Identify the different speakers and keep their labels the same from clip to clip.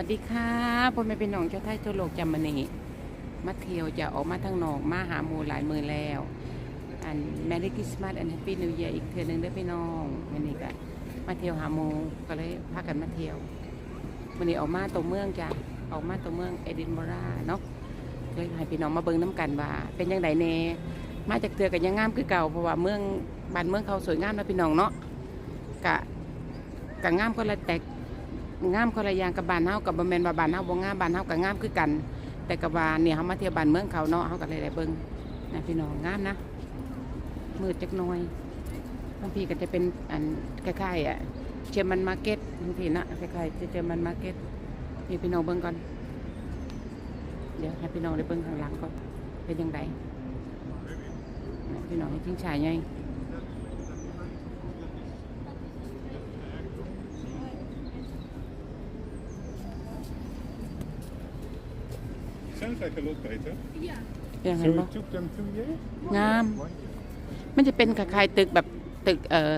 Speaker 1: วัสดีค่ะพ่อแม่พี่น้องเจ้าไทยทั่วโลกจำมันนี่มาเที่ยวจะออกมาทางนอกมาหาหมูหลายมือแล้ว อันแมรี่คริสต์มาสอันแฮปปี้นิวเยียอีกเทือหนึงเด้พี่น้องวันนี้ก็มาเที่ยวหาหมูก็เลยพากันมาเที่ยววันนี้ออกมาตัวเมืองจ้ะออกมาตัวเมืองเอดินบราเนาะเลยให้พี่น้องมาเบิ่งน้ำกันว่า เป็นยังไงเนมาจากเทือกันยังงามคือเก่าเพราะว่าเมืองบ้านเมืองเขาสวยงามนะพี่น้องเนาะกะกะงามคนละแตก งามคนละอย่างกับบ้านเฮากับบแมนว่าบ้านเฮาบ่งามบ้านเฮาก็งามคือกัน แต่กับว่าเนี่ยเฮามาเที่ยวบ้านเมืองเขาเนาะเฮาก็เลยได้เบิ่งนะพี่น้องงามนะมืดจักหน่อยบางทีก็จะเป็นอันคล้ายๆอะเชมันมาร์เก็ตบางทีนะคล้ายๆจะเชมันมาร์เก็ตนี่พี่น้องเบิ่งก่อน เดี๋ยวให้พี่น้องได้เบิ่งข้างหลังก่อนเป็นยังไงพี่น้องให้ทิ้งชายไง
Speaker 2: Sounds like a lot better.
Speaker 1: ยังไง
Speaker 2: So
Speaker 1: บ่
Speaker 2: it took them two years?
Speaker 1: งามมันจะเป็นคล้ายๆตึกแบบตึกเอ่อ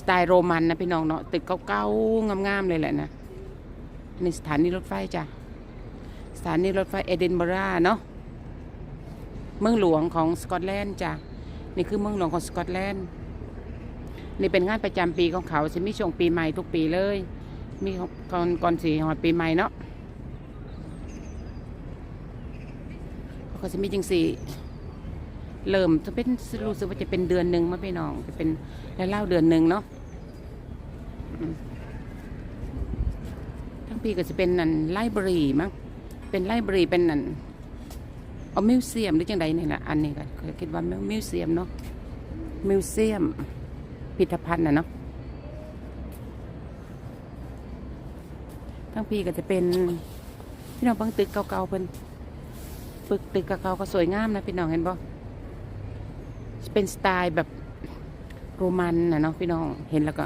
Speaker 1: สไตล์โรมันนะพี่น้องเนาะตึกเก่าๆงามๆเลยแหละนะนี่สถานีรถไฟจ้ะสถานีรถไฟเอดินบราเนาะเมืองหลวงของสกอตแลนด์จ้ะนี่คือเมืองหลวงของสกอตแลนด์นี่เป็นงานประจำปีของเขาจะมีช่วงปีใหม่ทุกปีเลย มีก่อนก่อนสีหอดปีใหม่เนาะเขา ก็จะมีจังสีเริ่มจะเป็นรู้สึกว่าจะเป็นเดือนหนึ่งมาพี่น้องจะเป็นแล้วเล่าเดือนหนึ่งเนาะทั้งปีก็จะเป็นนันไลบรารีมั้งเป็นไลบรารีเป็นนันเอามิวเซียมหรือจังใดนี่แหละอันนี้ก็คิดว่ามิวเซียมเนาะมิวเซียมพิพิธภัณฑ์นะเนาะทั้งปีก็จะเป็นพี่น้องบางตึกเก่าๆเพิ่น ปึกตึกเก่าก็สวยงามนะพี่น้องเห็นบ่เป็นสไตล์แบบโรมันนะเนาะพี่น้องเห็นแล้วก็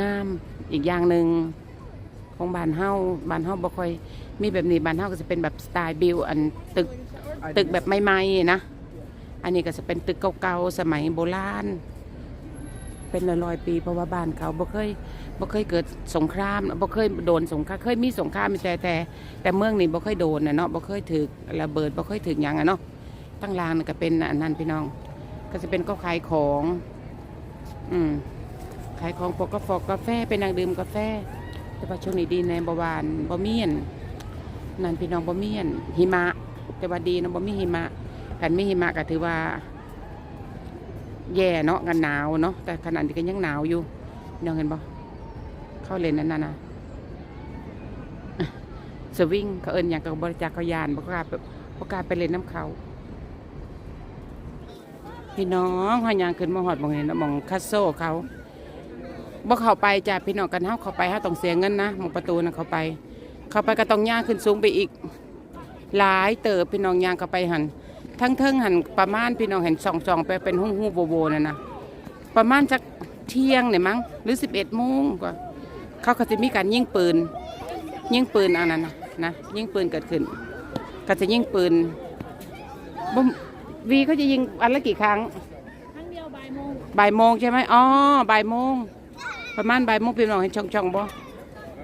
Speaker 1: งามอีกอย่างหนึ่งของบ้านเฮาบ้านเฮาบ่ค่อยมีแบบนี้บ้านเฮาก็จะเป็นแบบสไตล์บิวอันตึกตึกแบบใหม่ๆนะอันนี้ก็จะเป็นตึกเก่าๆสมัยโบราณ เป็นร้อยๆปี เพราะว่าบ้านเขาบ่เคยบ่เคยเกิดสงครามบ่เคยโดนสงครามเคยมีสงครามแต่แต่ แต่เมืองนี้บ่เคยโดนนะเนาะบ่เคยถือระเบิดบ่เคยถือหยังอะเนาะตั้งรางก็เป็นอันนั้นพี่น้อง ก็จะเป็นก็ขายของ อืมขายของพวกกาแฟกาแฟเป็นนางดื่มกาแฟ แต่ว่าช่วงนี้ดีในบวานบะเมียนนั่นพี่น้องบะเมียนหิมะ แต่ว่าดีนะบะมีหิมะกันไม่หิมะก็ถือว่า แย่เนาะกันหนาวเนาะแต่ขนาดนี้ก็ยังหนาวอยู่พี่น้องเห็นบ่เข้าเลนนั่นน่ะนะสวิงเขาเอิญอย่างกับบริจาคขยานบอกาแบอกล้าไปเลนน้ำเขาพี่น้องหอยางขึ้นมาหอดมองเห็นมองคัสโซเขาบ่เข้าไปจ้ะพี่น้องกันเฮาเข้าไปเฮาต้องเสียเงินนะมองประตูนะเข้าไป เข้าไปก็ต้องย่างขึ้นสูงไปอีก หลายเติบพี่น้องย่างเข้าไปหัน ทั้งเทิงหันประมาณพี่น้องเห็นส่องส่องๆไปเป็นหูหูโบโบนั่นนะประมาณจักเที่ยงเนี่ยมั้งหรือสิบเอ็ดโมงกว่าเขาก็จะมีการยิงปืน ยิงปืนอันนั้นนะนะยิงปืนเกิดขึ้น ก็จะยิงปืนบ่มวีเขาจะยิงอันละกี่ครั้ง
Speaker 3: ครั้งเดียวบ่ายโมง
Speaker 1: บ่ายโมงใช่ไหมอ๋อบ่ายโมงประมาณบ่ายโมงพี่น้องเห็นช่องช่องๆบ่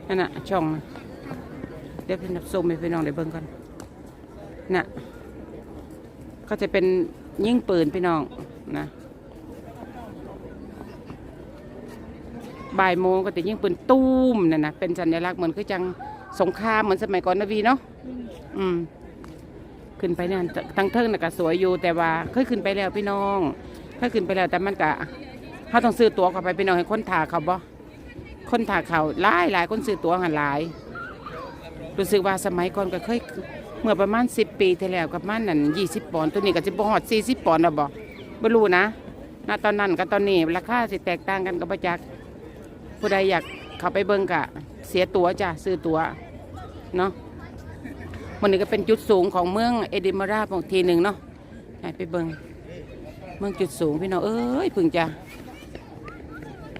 Speaker 1: นั่นน่ะช่องน่ะเดี๋ยวพี่นับซูมให้พี่น้องได้เบิ่งกันน่ะ ก็จะเป็นยิงปืนพี่น้องนะบ่ายโมงก็จะยิงปืนตูมนั่นนะเป็นสัญลักษณ์เหมือนคือจังสงครามเหมือนสมัยก่อนนะวีเนาะอืม ขึ้นไปนั่นทั้งเทิงน่ะก็สวยอยู่แต่ว่าเคยขึ้นไปแล้วพี่น้องเคยขึ้นไปแล้วแต่มันก็เขาต้องซื้อตั๋วเข้าไปพี่น้องให้คนถ่าเขาบ่คนถ่าเขาหลายหลายคนซื้อตั๋วหันหลายรู้สึกว่าสมัยก่อนก็เคย เมื่อประมาณสิบปีที่แล้วกับมันนั่นยี่สิบปอนด์ตัวนี้ก็จะบ่ฮอดสี่สิบปอนด์แล้วบ่บ่รู้นะณตอนนั้นกับตอนนี้ราคาสิแตกต่างกันกับประจักษ์ผู้ใดอยากเข้าไปเบิ่งกะ เสียตั๋วจ้ะซื้อตั๋วเนาะมันนี้ก็เป็นจุดสูงของเมืองเอดินบะราของทีหนึ่งเนาะไปเบิงเมืองจุดสูงพี่น้องเอ้ยเพึ่งจะ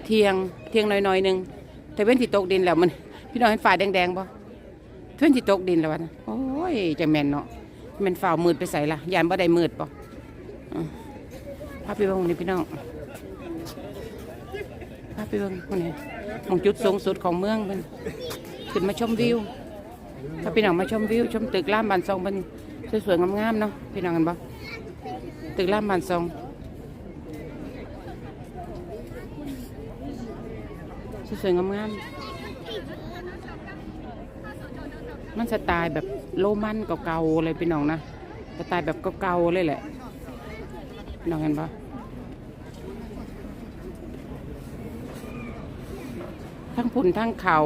Speaker 1: เทียงเทียงน้อยๆหนึ่งแต่เว้นที่ตกดินแล้วมัน พี่น้องเห็นฝ่ายแดงๆปะเว้นที่ตกดินแล้ววะนะโอ้ ยจะแมนเนาะแมนฝ่ามืดไปใส่ละยานบ่ได้มืดปะอืมพาไปเบิ่งนี่พี่น้องพาไปเบิ่งคนนี้มองจุดสูงสุดของเมืองเป็นขึ้นมาชมวิวถ้าพี่น้องมาชมวิว ชมตึกล่ามบานซองมันสวยๆงามๆเนาะพี่น้องกันปะตึกล่ามบานซองสวยๆงามๆ มันสไตล์แบบโรมันเก่าๆเลยพี่น้องนะสไตล์แบบเก่าๆเลยแหละพี่น้องกันปะทั้งพุ่นทั้งเขา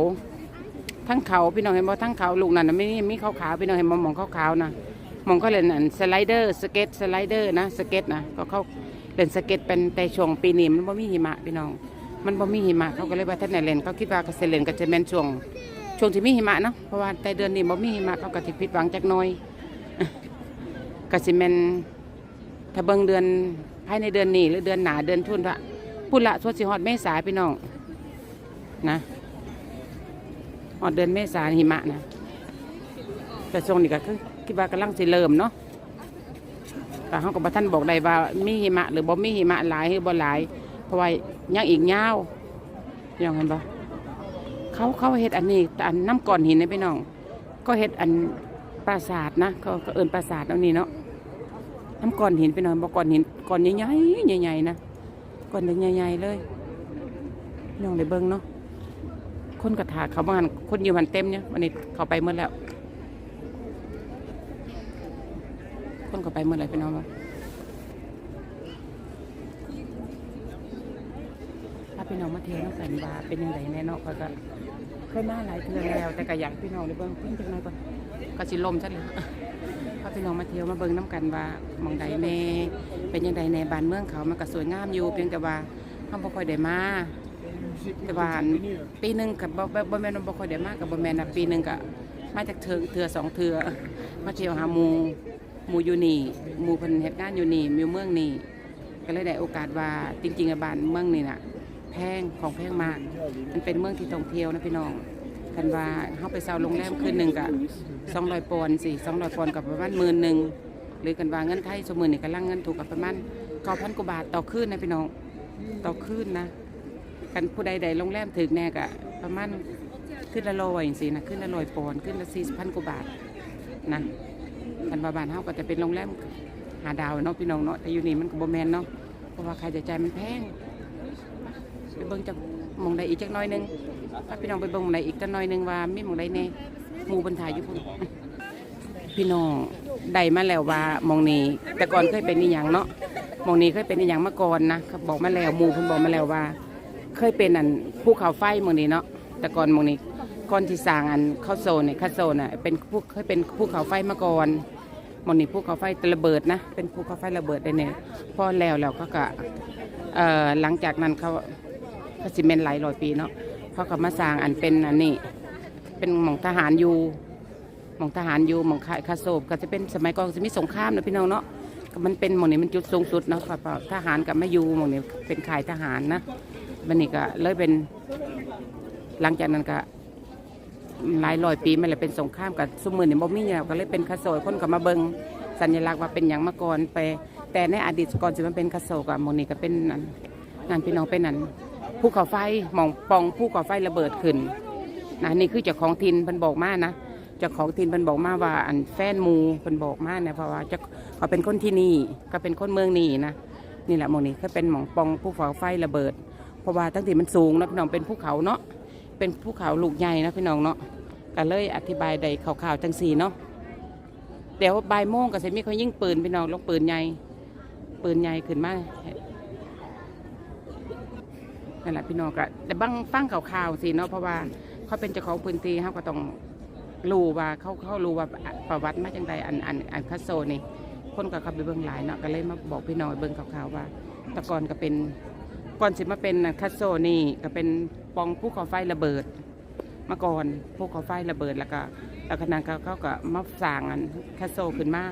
Speaker 1: ทั้งเขาพี่น้องเห็นบ่ทั้งเขาลูกนั่นนะไม่มีมีขาวพี่น้องเห็นบ่หมองขาวนะมองก็เล่นอันสไลเดอร์สเก็ตสไลเดอร์นะสเก็ตนะก็เขาเล่นสเก็ตเป็นแต่ช่วงปีนี้มันบ่มีหิมะพี่น้อง มันบ่มีหิมะเขาก็เลยว่าท่านไหนเล่นเขาคิดว่าเขาสิเล่นก็จะแม่นช่วง ช่วงที่มีหิมะเนาะเพราะว่าแต่เดือนนี้บ่มีหิมะเขาก็สิผิดหวังจักหน่อยก็สิแม่นถ้าเบิ่งเดือนภายในเดือนนี้หรือเดือนหนาเดือนทุนละพุ่นละสวดสิฮอดเมษาพี่น้องนะฮอดเดือนเมษาหิมะนะแต่ช่วงนี้ก็คือคิดว่ากำลังสิเริ่มเนาะแต่เขาก็บ่ท่านบอกได้ว่ามีหิมะหรือบ่มีหิมะหลายหรือบ่หลายเพราะว่ายังอีกยาวยังเห็นปะ เขาเขาเฮ็ดอันนี้อันน้ำก้อนหินนะพี่น้อง ก็เฮ็ดอันปราสาทนะเขาก็เอินปราสาทเอานี่เนาะน้ำก้อนหินพี่น้องบ่ก้อนหินก้อนใหญ่ๆใหญ่ๆนะก้อนใหญ่ๆเลยพี่น้องได้เบิ่งเนาะคนกระถาเขาบ้านคนอยู่มันเต็มเนี่ยวันนี้เขาไปเมื่อแล้ว คนเขาไปเมื่อไรพี่น้องวะถ้าพี่น้องมาเที่ยวน้องกันว่าเป็นยังไงแน่เนอนก็ก็เคยมาหลายเทือแล้ว แต่ก็อยากพี่น้องได้เบิ่งเพิ่งจังหน่อยก่อนก็สิลมชัดเลยถ้าพี่น้องมาเที่ยวมาเบิ่งน้ำกันว่ามองใดแน่เป็นยังไงในบ้านเมืองเขามันก็สวยงามอยู่ เพียงแต่ว่าเขาบ่ค่อยได้มาแต่ว่าปีหนึ่งกับบ่บ่แม่นบ่ค่อยได้มากับบ่แม่นนะปีหนึ่งก็มาจากเทือเทือสองเทือมาเที่ยวหาหมูหมูอยู่นี่หมูเพิ่นเฮ็ดงานอยู่นี่มีเมืองนี่ก็เลยได้โอกาสว่าจริงๆบ้านเมืองนี่น่ะ แพงของแพงมาก มันเป็นเมืองที่ท่องเที่ยวนะพี่น้องคันว่าเฮาไปเช่าโรงแรมคืนหนึ่งก็200ปอนด์สิ200ปอนด์กับประมาณหมื่นหนึ่งหรือกันว่าเงินไทยสมมุตินี่กำลังเงินถูกกับประมาณ9,000กว่าบาทต่อคืนนะพี่น้องต่อคืนนะกันผู้ใดใดโรงแรมถึกแน่กะประมาณขึ้นละร้อยอย่างสินะขึ้นละร้อยปอนด์ขึ้นละสี่พันกว่าบาทนะกันบาบานเฮาก็จะเป็นโรงแรมหาดาวเนาะพี่น้องเนาะแต่อยู่นี่มันก็บ่แมนเนาะเพราะว่าค่าใช้จ่ายมันแพง เบิ่งจากมองใดอีกจักน้อยนึงถ้าพี่น้องไปเบิ่งมองใดอีกจักน้อยนึงว่ามีมองใดแน่หมู่บนถ่ายอยู่พุ่นพี่น้องได้มาแล้วว่ามองนี้ แต่ก่อนเคยเป็นอีหยังเนาะมองนี้เคยเป็นอีหยังมาก่อนนะบอกมาแล้วหมู่เพิ่นบอกมาแล้วว่า เคยเป็นอันภูเขาไฟมองนี้เนาะแต่ก่อนมองนี้ก่อนที่สร้างอันเข้าโซนเนี่ยข้าโซนอะเป็นภูเคยเป็นภูเขาไฟมาก่อนมองนี้ภูเขาไฟระเบิดนะเป็นภูเขาไฟระเบิดได้เนี่ยพอแล้วแล้วก็ก็เอ่อหลังจากนั้นเขา เขาสิเมนหลายร้อยปีเนาะเขาก็มาสร้างอันเป็นอันนี้เป็นหมองทหารอยู่หมองทหารอยู่หมองค่ายคาโซบก็จะเป็นสมัยก่อนจะมีสงครามนะพี่น้องเนาะก็มันเป็นหมองนี้มันจุดสูงสุดเนาะก็ทหารกับมาอยู่หมองนี้เป็นค่ายทหารนะวันนี้ก็เลยเป็นหลังจากนั้นก็หลายร้อยปีมันเลยเป็นสงครามกับสมือนี่บ่มีแล้วก็เลยเป็นคาโซยคนก็มาเบิงสัญลักษณ์ว่าเป็นอย่างมาก่อนไป แต่ในอดีตก่อนจะมันเป็นคาโซกับโมนี่ก็เป็นนั่นงานพี่น้องเป็นนั่น ภูเขาไฟหมองปองภูเขาไฟระเบิดขึ้นนะนี่คือเจ้าของทินเพิ่นบอกมานะเจ้าของทินเพิ่นบอกมาว่าอันแฟนมูเพิ่นบอกมาเนี่ยเพราะว่าจ้าเขาเป็นคนที่นี่ก็เป็นคนเมืองนี่นะนี่แหละมองนี้ก็เป็นหมองปองภูเขาไฟระเบิด เพราะว่าตั้งแต่มันสูงนะพี่น้องเป็นภูเขาเนาะเป็นภูเขาลูกใหญ่นะพี่น้องเนาะก็เลยอธิบายได้ข่าวๆจังสีเนาะเดี๋ยวบ่ายโมงก็จะมีเขายิ่งปืนพี่น้องลงปืนใหญ่ปืนใหญ่ขึ้นมา นั่นแหละพี่น้องก็แต่บางฟังข่าวๆสิเนาะเพราะว่าเขาเป็นเจ้าของพื้นที่เขาก็ต้องรู้ว่าเขาเขารู้ว่าประวัติมาจังใดอันอันอันคัสโซนี่คนก็เข้าไปเบิ่งหลายเนาะก็เลยมาบอกพี่น้องเบิ่งข่าวๆว่าตะกอนก็เป็นก่อนสิมาเป็นคัสโซนี่ก็เป็นปองภูเขาไฟระเบิดมาก่อนภูเขาไฟระเบิดแล้วก็แล้วขณะเขาเขาก็มาสร้างอันคัสโซขึ้นมา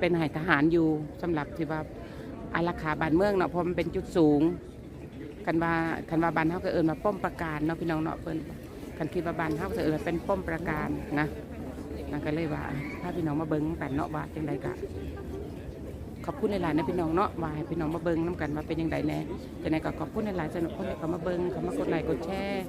Speaker 1: เป็นหายทหารอยู่สำหรับที่ว่าอารักขาบ้านเมืองเนาะเพราะมันเป็นจุดสูง กันว่ากันว่าบ้านเขาก็เอินมาป้อมประการเนาะพี่น้องเนาะเพิ่นกันคิดว่าบ้านเขาก็เอินว่าเป็นป้อมประการนะนั่นก็เลยว่าถ้าพี่น้องมาเบิ้งกันเนาะว่าจังไดกะขอบคุณหลายๆนะพี่น้องเนาะว่าให้พี่น้องมาเบิ่งน้กันว่าเป็นยังไงแน่จะไหนก็ขอบคุณหลายๆสำหรับคนที่เขามาเบิ่งเขามากดไลค์กดแชร์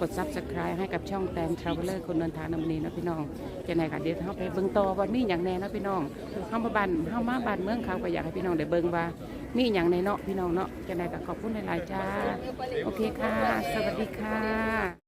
Speaker 1: กด Subscribe ให้กับช่องแตนทราเวลเลอร์คนเดินทางนำนี้นะพี่น้องจะไหนก็เดี๋ยวเฮาไปเบิ่งต่อว่ามีหยังแน่นะพี่น้องเฮามาบ้านเฮามาบ้านเมืองเขาก็อยากให้พี่น้องได้เบิ่งว่า มีอย่างในเนาะพี่น้องเนาะจะไหนก็ขอบคุณหลายๆจ้า โอเคค่ะ สวัสดีค่ะ